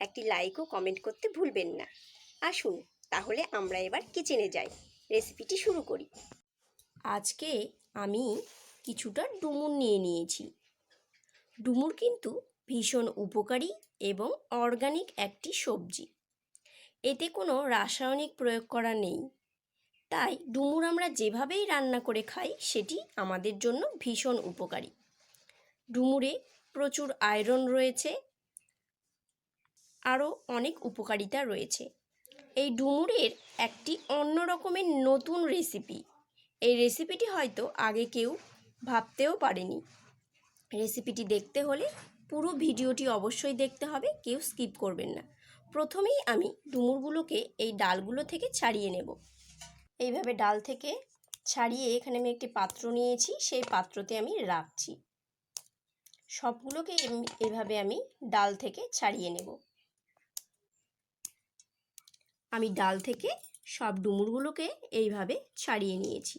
একটি লাইক ও কমেন্ট করতে ভুলবেন না। আসুন, তাহলে আমরা এবার কিচেনে যাই। রেসিপিটি শুরু করি। আজকে আমি কিছুটা ডুমুর নিয়ে নিয়েছি। ডুমুর কিন্তু ভীষণ উপকারী এবং অর্গানিক একটি সবজি। এতে কোনো রাসায়নিক প্রয়োগ করা নেই। তাই ডুমুর আমরা যেভাবেই রান্না করে খাই, সেটি আমাদের জন্য ভীষণ উপকারী। ডুমুরে প্রচুর আয়রন রয়েছে আরও অনেক উপকারিতা রয়েছে। এই ডুমুরের একটি অন্য রকমের নতুন রেসিপি এই রেসিপিটি হয়তো আগে কেউ ভাবতেও পারেনি। রেসিপিটি দেখতে হলে পুরো ভিডিওটি অবশ্যই দেখতে হবে, কেউ স্কিপ করবেন না। প্রথমেই আমি ডুমুরগুলোকে এই ডালগুলো থেকে ছাড়িয়ে নেব। এইভাবে ডাল থেকে ছাড়িয়ে এখানে আমি একটি পাত্র নিয়েছি, সেই পাত্রতে আমি রাখছি। সবগুলোকে এভাবে আমি ডাল থেকে ছাড়িয়ে নেব। আমি ডাল থেকে সব ডুমুরগুলোকে এইভাবে ছাড়িয়ে নিয়েছি।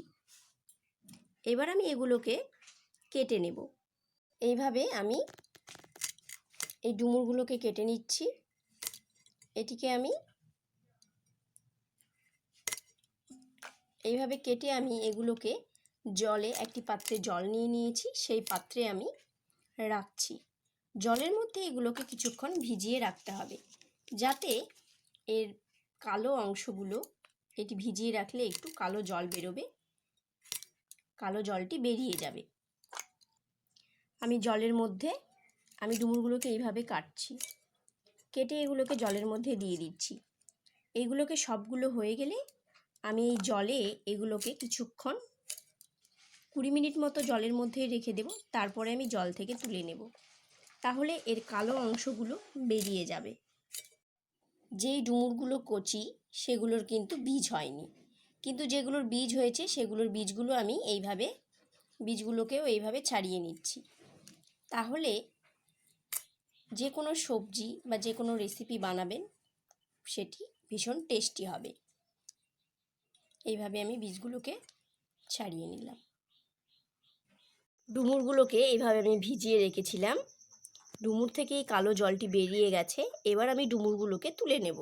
এবার আমি এগুলোকে কেটে নেব। এইভাবে আমি এই ডুমুরগুলোকে কেটে নিচ্ছি। এটিকে আমি এইভাবে কেটে আমি এগুলোকে জলে একটি পাত্রে জল নিয়ে নিয়েছি, সেই পাত্রে আমি রাখছি। জলের মধ্যে এগুলোকে কিছুক্ষণ ভিজিয়ে রাখতে হবে, যাতে এর কালো অংশগুলো এটি ভিজিয়ে রাখলে একটু কালো জল বেরোবে। কালো জলটি বেরিয়ে যাবে। আমি জলের মধ্যে, আমি ডুমুরগুলোকে এইভাবে কাটছি। কেটে এগুলোকে জলের মধ্যে দিয়ে দিচ্ছি। এগুলোকে সবগুলো হয়ে গেলে আমি এই জলে এগুলোকে কিছুক্ষণ কুড়ি মিনিট মতো জলের মধ্যে রেখে দেব। তারপরে আমি জল থেকে তুলে নেব। তাহলে এর কালো অংশগুলো বেরিয়ে যাবে। যেই ডুমুরগুলো কচি, সেগুলোর কিন্তু বীজ হয়নি। কিন্তু যেগুলোর বীজ হয়েছে, সেগুলোর বীজগুলো আমি এইভাবে, বীজগুলোকেও এইভাবে ছাড়িয়ে নিচ্ছি। তাহলে যে কোনো সবজি বা যে কোনো রেসিপি বানাবেন, সেটি ভীষণ টেস্টি হবে। এইভাবে আমি বীজগুলোকে ছাড়িয়ে নিলাম। ডুমুরগুলোকে এইভাবে আমি ভিজিয়ে রেখেছিলাম। ডুমুর থেকে এই কালো জলটি বেরিয়ে গেছে। এবার আমি ডুমুরগুলোকে তুলে নেব।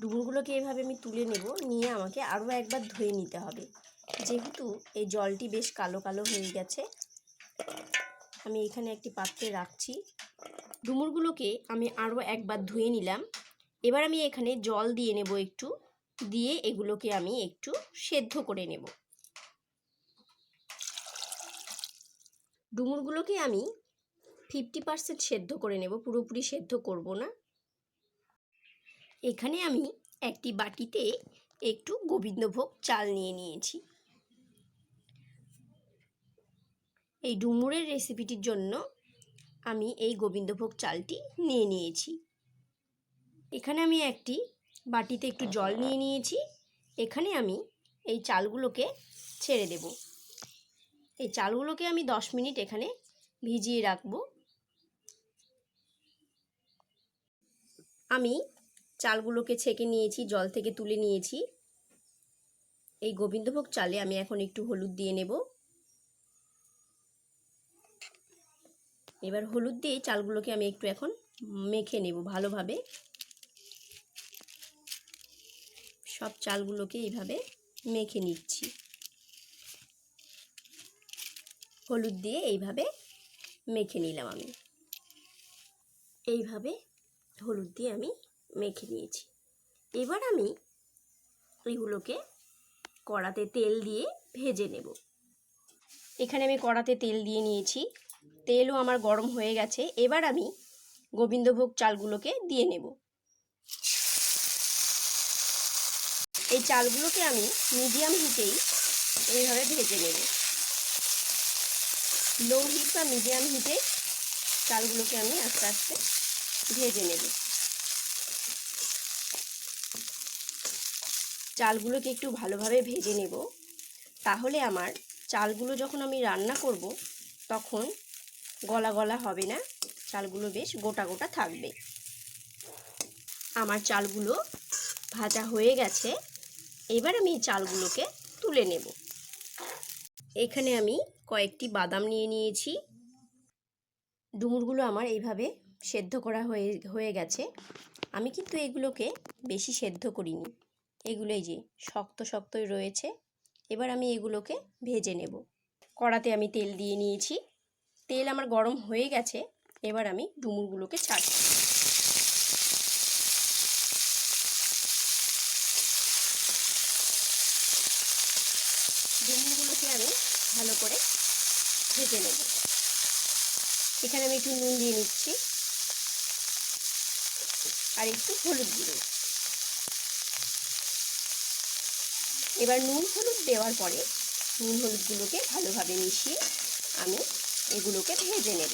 ডুমুরগুলোকে এভাবে আমি তুলে নেব। নিয়ে আমাকে আরও একবার ধুয়ে নিতে হবে। যেহেতু এই জলটি বেশ কালো কালো হয়ে গেছে, আমি এখানে একটি পাত্রে রাখছি। ডুমুরগুলোকে আমি আরও একবার ধুয়ে নিলাম। এবার আমি এখানে জল দিয়ে নেব একটু। দিয়ে এগুলোকে আমি একটু সেদ্ধ করে নেব। ডুমুরগুলোকে আমি ফিফটি পার্সেন্ট সেদ্ধ করে নেব, পুরোপুরি সেদ্ধ করব না। এখানে আমি একটি বাটিতে একটু গোবিন্দভোগ চাল নিয়ে নিয়েছি। এই ডুমুরের রেসিপিটির জন্য আমি এই গোবিন্দভোগ চালটি নিয়ে নিয়েছি। এখানে আমি একটি বাটিতে একটু জল নিয়ে নিয়েছি। এখানে আমি এই চালগুলোকে ছেড়ে দেব। এই চালগুলোকে আমি দশ মিনিট এখানে ভিজিয়ে রাখব। আমি চালগুলোকে ছেঁকে নিয়েছি, জল থেকে তুলে নিয়েছি। এই গোবিন্দভোগ চালে আমি এখন একটু হলুদ দিয়ে নেব। এবার হলুদ দিয়ে চালগুলোকে আমি একটু এখন মেখে নেব ভালোভাবে। সব চালগুলোকে এইভাবে মেখে নিচ্ছি। হলুদ দিয়ে এইভাবে মেখে নিলাম আমি। এইভাবে হলুদ দিয়ে আমি মেখে নিয়েছি। এবার আমি এগুলোকে কড়াতে তেল দিয়ে ভেজে নেব। এখানে আমি কড়াতে তেল দিয়ে নিয়েছি। তেলও আমার গরম হয়ে গেছে। এবার আমি গোবিন্দভোগ চালগুলোকে দিয়ে নেব। এই চালগুলোকে আমি মিডিয়াম হিটেই এইভাবে ভেজে নেব। লো হিট বা মিডিয়াম হিটে চালগুলোকে আমি আস্তে আস্তে ভেজে নেব। চালগুলোকে একটু ভালোভাবে ভেজে নেব। তাহলে আমার চালগুলো যখন আমি রান্না করব, তখন গলা গলা হবে না, চালগুলো বেশ গোটা গোটা থাকবে। আমার চালগুলো ভাজা হয়ে গেছে, এবার আমি এই চালগুলোকে তুলে নেব। এখানে আমি কয়েকটি বাদাম নিয়ে নিয়েছি। ডুমুরগুলো আমার এইভাবে সেদ্ধ করা হয়ে হয়ে গেছে। আমি কিন্তু এগুলোকে বেশি সেদ্ধ করিনি। এগুলো এই যে শক্ত শক্তই রয়েছে। এবার আমি এগুলোকে ভেজে নেব। কড়াতে আমি তেল দিয়ে নিয়েছি। তেল আমার গরম হয়ে গেছে। এবার আমি ডুমুরগুলোকে ছাড়ছি। ডুমুরগুলোকে আমি ভালো করে ভেজে নেব। এখানে আমি একটু নুন দিয়ে নিচ্ছি। আর একটু হলুদ গুঁড়ো। এবার নুন হলুদ দেওয়ার পরে নুন হলুদগুলোকে ভালোভাবে মিশিয়ে আমি এগুলোকে ভেজে নেব।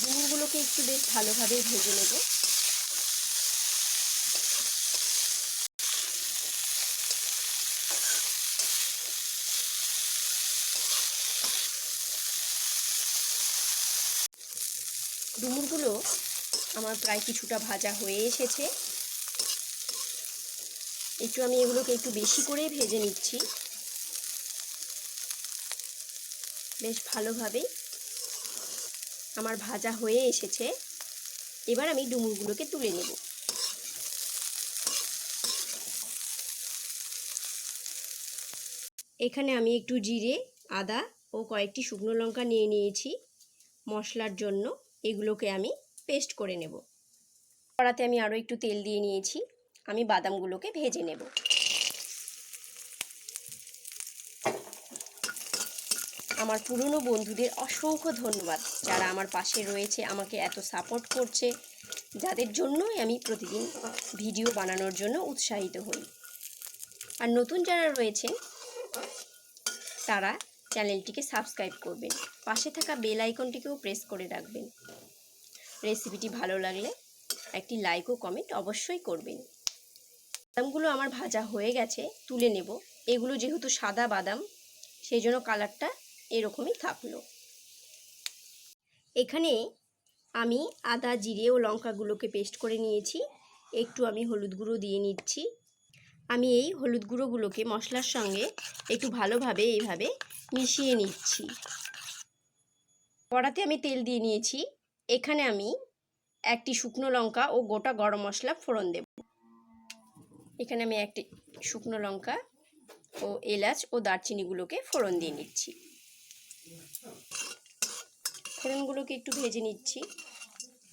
ডিমগুলোকে একটু বেশ ভালোভাবে ভেজে নেব। ডুমুরগুলো আমার প্রায় কিছুটা ভাজা হয়ে এসেছে। একটু আমি এগুলোকে একটু বেশি করেই ভেজে নিচ্ছি। বেশ ভালোভাবেই আমার ভাজা হয়ে এসেছে। এবার আমি ডুমুরগুলোকে তুলে নেব। এখানে আমি একটু জিরে, আদা ও কয়েকটি শুকনো লঙ্কা নিয়ে নিয়েছি মশলার জন্য। এগুলোকে আমি পেস্ট করে নেব। কড়াতে আমি আরও একটু তেল দিয়ে নিয়েছি। আমি বাদামগুলোকে ভেজে নেব। আমার পুরনো বন্ধুদের অসংখ্য ধন্যবাদ যারা আমার পাশে রয়েছে, আমাকে এত সাপোর্ট করছে, যাদের জন্যই আমি প্রতিদিন ভিডিও বানানোর জন্য উৎসাহিত হই। আর নতুন যারা রয়েছেন, তারা চ্যানেলটিকে সাবস্ক্রাইব করবেন। পাশে থাকা বেল আইকনটিকেও প্রেস করে রাখবেন। রেসিপিটি ভালো লাগলে একটি লাইক ও কমেন্ট অবশ্যই করবেন। বাদামগুলো আমার ভাজা হয়ে গেছে, তুলে নেব। এগুলো যেহেতু সাদা বাদাম, সেই জন্য কালারটা এরকমই থাকল। এখানে আমি আদা, জিরে ও লঙ্কাগুলোকে পেস্ট করে নিয়েছি। একটু আমি হলুদ গুঁড়ো দিয়ে নিচ্ছি। আমি এই হলুদ গুঁড়োগুলোকে মশলার সঙ্গে একটু ভালোভাবে এইভাবে মিশিয়ে নিচ্ছি। কড়াতে আমি তেল দিয়ে নিয়েছি। এখানে আমি একটি শুকনো লঙ্কা ও গোটা গরম মশলা ফোড়ন দেব। এখানে আমি একটি শুকনো লঙ্কা ও এলাচ ও দারচিনিগুলোকে ফোড়ন দিয়ে নিচ্ছি। ফোড়নগুলোকে একটু ভেজে নিচ্ছি।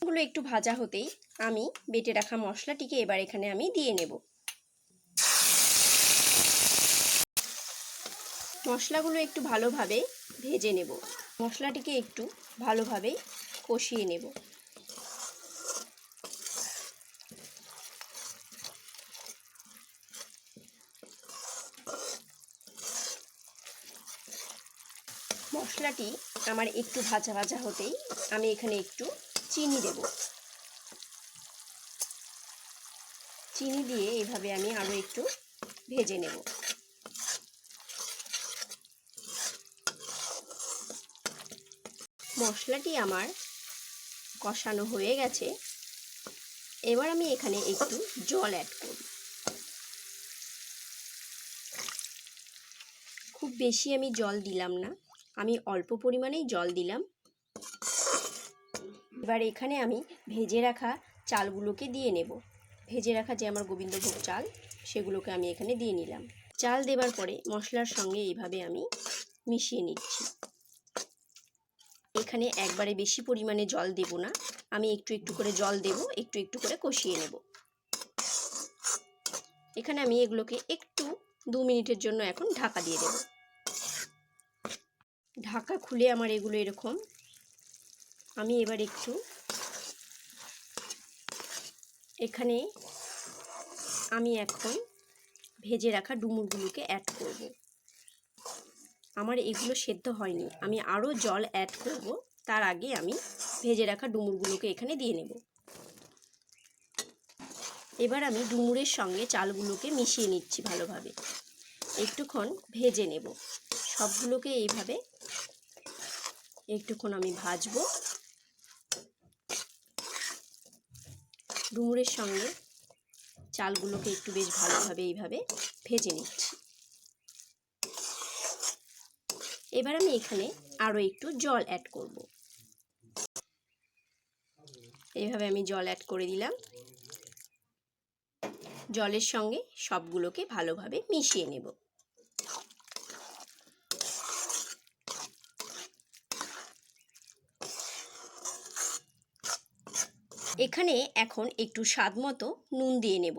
গুলো একটু ভাজা হতেই আমি বেটে রাখা মশলাটিকে এবার এখানে আমি দিয়ে নেব। মশলাগুলো একটু ভালোভাবে ভেজে নেব। মশলাটিকে একটু ভালোভাবে কষিয়ে নেব। মশলাটি আমার একটু ভাজা ভাজা হতেই আমি এখানে একটু চিনি দেব। চিনি দিয়ে এভাবে আমি আরও একটু ভেজে নেব। মশলাটি আমার কষানো হয়ে গেছে। এবার আমি এখানে একটু জল অ্যাড করব। খুব বেশি আমি জল দিলাম না। আমি অল্প পরিমাণেই জল দিলাম। এবার এখানে আমি ভেজে রাখা চালগুলোকে দিয়ে নেব। ভেজে রাখা যে আমার গোবিন্দভোগ চাল, সেগুলোকে আমি এখানে দিয়ে নিলাম। চাল দেবার পরে মশলার সঙ্গে এইভাবে আমি মিশিয়ে নিচ্ছি। এখানে একবারে বেশি পরিমাণে জল দেব না। আমি একটু একটু করে জল দেব, একটু একটু করে কষিয়ে নেব। এখানে আমি এগুলোকে একটু দু মিনিটের জন্য এখন ঢাকা দিয়ে দেব। ঢাকা খুলে আমার এগুলো এরকম। আমি এবার একটু এখানে আমি এখন ভেজে রাখা ডুমুরগুলোকে অ্যাড করব। আমার এগুলো সেদ্ধ হয়নি। আমি আরও জল অ্যাড করব। তার আগে আমি ভেজে রাখা ডুমুরগুলোকে এখানে দিয়ে নেব। এবার আমি ডুমুরের সঙ্গে চালগুলোকে মিশিয়ে নিচ্ছি ভালোভাবে। একটুক্ষণ ভেজে নেব। সবগুলোকে এইভাবে একটুক্ষণ আমি ভাজবো। ডুমুরের সঙ্গে চালগুলোকে একটু বেশ ভালোভাবে এইভাবে ভেজে নিচ্ছি। এবার আমি এখানে আরও একটু জল অ্যাড করব। এইভাবে আমি জল অ্যাড করে দিলাম। জলের সঙ্গে সবগুলোকে ভালোভাবে মিশিয়ে নেব। এখানে এখন একটু স্বাদ মতো নুন দিয়ে নেব।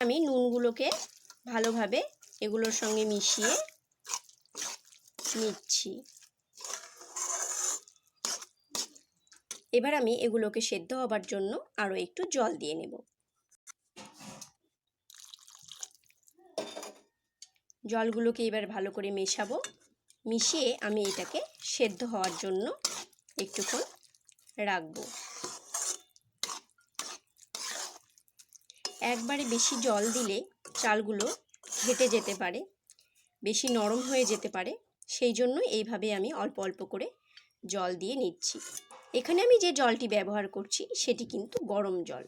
আমি নুনগুলোকে ভালোভাবে এগুলোর সঙ্গে মিশিয়ে নিচ্ছি। এবার আমি এগুলোকে সেদ্ধ হবার জন্য আরও একটু জল দিয়ে নেব। জলগুলোকে এবার ভালো করে মেশাবো। মিশিয়ে আমি এটাকে সেদ্ধ হওয়ার জন্য একটুক্ষণ রাখব। একবারে বেশি জল দিলে চালগুলো ঘেটে যেতে পারে, বেশি নরম হয়ে যেতে পারে। সেই জন্য এইভাবে আমি অল্প অল্প করে জল দিয়ে নিচ্ছি। এখানে আমি যে জলটি ব্যবহার করছি, সেটি কিন্তু গরম জল।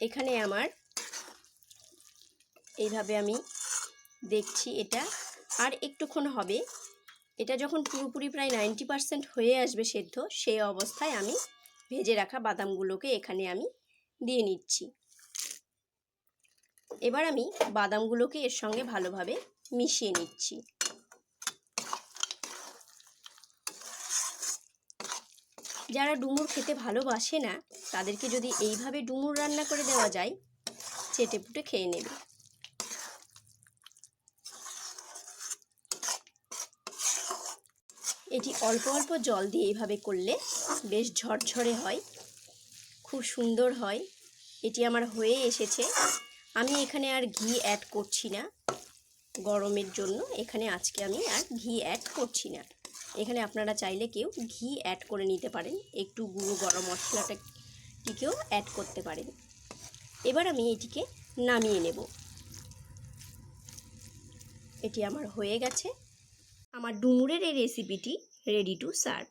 এখানে আমার এইভাবে আমি দেখছি এটা। আর একটুক্ষণ হবে। এটা যখন পুরোপুরি প্রায় নাইনটি পারসেন্ট হয়ে আসবে সেদ্ধ, সেই অবস্থায় আমি ভেজে রাখা বাদামগুলোকে এখানে আমি দিয়ে নিচ্ছি। এবার আমি বাদামগুলোকে এর সঙ্গে ভালোভাবে মিশিয়ে নিচ্ছি। যারা ডুমুর খেতে ভালোবাসে না, তাদেরকে যদি এইভাবে ডুমুর রান্না করে দেওয়া যায়, চেটে পুটে খেয়ে নেবে। এটি অল্প অল্প জল দিয়ে এইভাবে করলে বেশ ঝরঝরে হয়, খুব সুন্দর হয়। এটি আমার হয়ে এসেছে। আমি এখানে আর ঘি অ্যাড করছি না। গরমের জন্য এখানে আজকে আমি আর ঘি অ্যাড করছি না। এখানে আপনারা চাইলে কেউ ঘি অ্যাড করে নিতে পারেন। একটু গুঁড়ো গরম মশলাটাটিকেও অ্যাড করতে পারেন। এবার আমি এটিকে নামিয়ে নেব। এটি আমার হয়ে গেছে। আমার ডুমুরের এই রেসিপিটি রেডি টু সার্ভ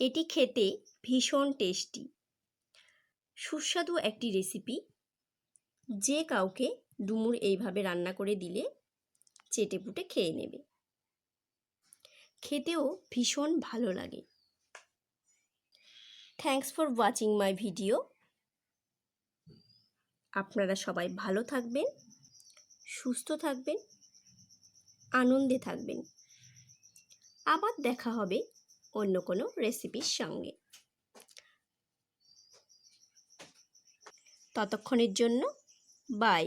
এটি খেতে ভীষণ টেস্টি সুস্বাদু একটি রেসিপি যে কাউকে ডুমুর এইভাবে রান্না করে দিলে চেটেপুটে খেয়ে নেবে। খেতেও ভীষণ ভালো লাগে। Thanks for watching my video আপনারা সবাই ভালো থাকবেন, সুস্থ থাকবেন, আনন্দে থাকবেন। আবার দেখা হবে অন্য কোনো রেসিপির সঙ্গে। ততক্ষণের জন্য বাই